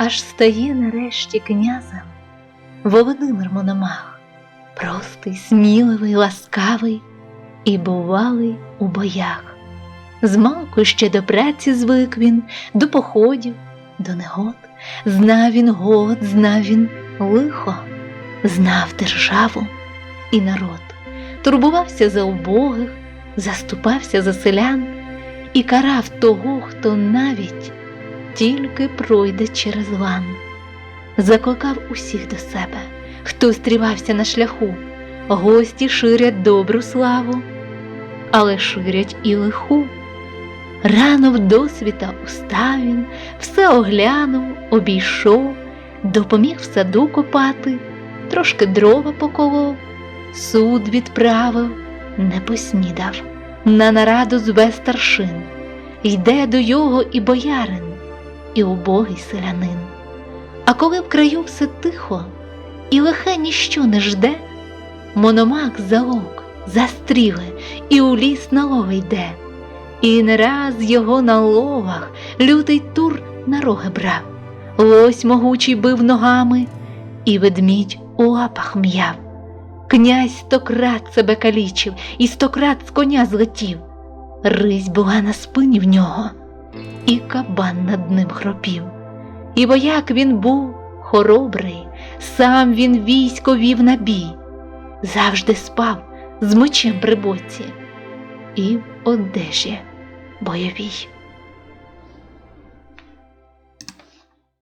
аж стає нарешті князем Володимир Мономах, простий, сміливий, ласкавий і бувалий у боях. Змалку ще до праці звик він, до походів, до негод. Знав він голод, знав він лихо, знав державу і народ, турбувався за убогих, заступався за селян і карав того, хто навіть тільки пройде через лан. Закликав усіх до себе, хто стрівався на шляху, гості ширять добру славу, але ширять і лиху. Рано в досвіта устав він, все оглянув, обійшов, допоміг в саду копати, трошки дрова поколов, суд відправив, не поснідав, на нараду зве старшин, йде до його і боярин, і убогий селянин. А коли в краю все тихо, і лихе ніщо не жде, мономак за лук, за і у ліс на лови йде. І не раз його на ловах лютий тур на роги брав, лось могучий бив ногами, і ведмідь у лапах м'яв. Князь стократ себе калічив і стократ з коня злетів. Рись була на спині в нього, і кабан над ним хропів. І вояк він був хоробрий, сам він військо вів на бій, завжди спав з мечем при боці і в одежі бойовій.